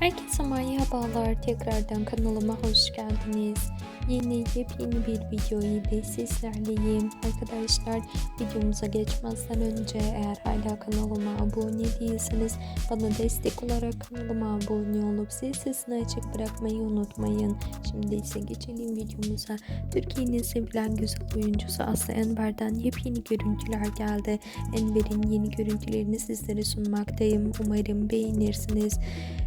Herkese merhabalar. Tekrardan kanalıma hoş geldiniz. Yeni yepyeni bir video ile sizlerleyim. Arkadaşlar videomuza geçmezden önce eğer hala kanalıma abone değilseniz bana destek olarak kanalıma abone olup zil sesini açık bırakmayı unutmayın. Şimdi ise geçelim videomuza. Türkiye'nin sevilen güzel oyuncusu Aslı Enver'den yepyeni görüntüler geldi. Enver'in yeni görüntülerini sizlere sunmaktayım. Umarım beğenirsiniz.